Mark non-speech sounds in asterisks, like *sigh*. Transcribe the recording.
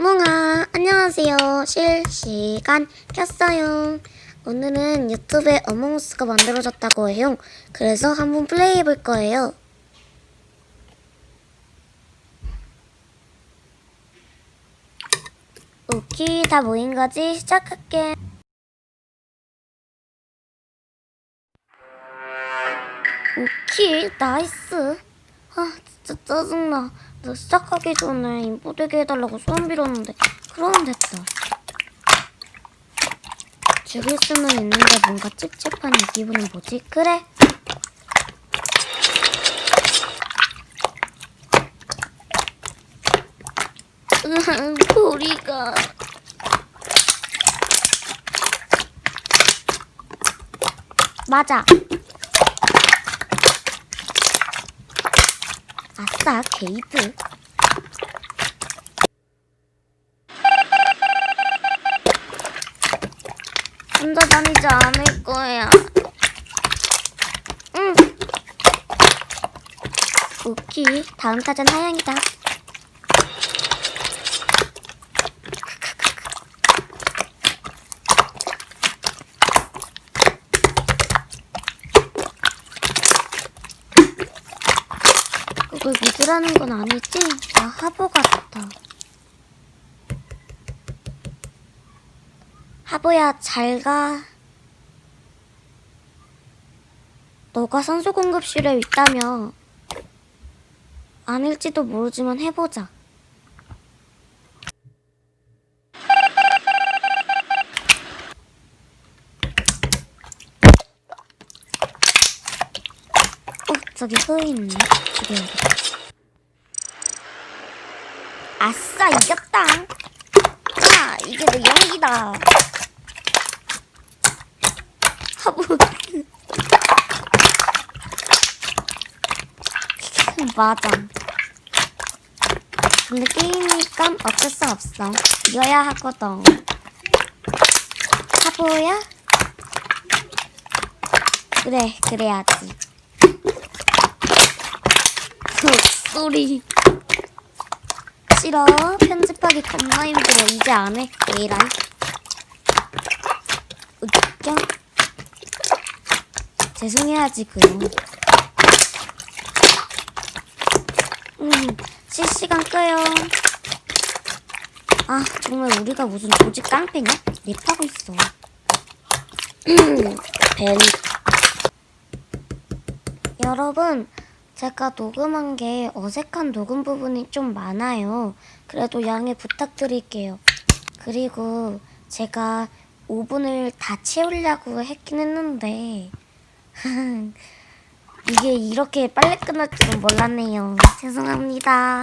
뭉아, 안녕하세요. 실시간 켰어요. 오늘은 유튜브에 어몽우스가 만들어졌다고 해요. 그래서 한번 플레이 해 볼 거예요. 오케이, 다 모인 거지? 시작할게. 오케이, 나이스. 아, 진짜 짜증나. 너 시작하기 전에 인포되게 해달라고 소원 빌었는데 그러면 됐다. 죽일 수는 있는데 뭔가 찝찝한 이 기분은 뭐지? 그래. 으흠, 고리가. 맞아. 아싸, 게이드. 혼자 다니지 않을 거야. 응. 오키, 다음 타전 하양이다. 그걸 믿으라는 건 아니지? 나 하보 같아. 하보야, 잘 가. 너가 산소 공급실에 있다며. 아닐지도 모르지만 해보자. 어, 저기 흐 있네. 죽여야겠다. 아싸, 이겼다. 아, 이게 내 연기다. 하부. *laughs* 맞아. 근데 게임이니까 어쩔 수 없어. 이겨야 하거든. 하보야? 그래, 그래야지. 소리. 싫어. 편집하기 겁나 힘들어. 이제 안 해. 에이라. 웃겨? 죄송해야지, 그럼. 음, 실시간 끄요. 아, 정말 우리가 무슨 조직 깡패냐? 랩하고 있어. *clears throat* 벤. 여러분, 제가 녹음한 게 어색한 녹음 부분이 좀 많아요. 그래도 양해 부탁드릴게요. 그리고 제가 5분을 다 채우려고 했긴 했는데, *laughs* 이게 이렇게 빨리 끝날 줄은 몰랐네요. 죄송합니다.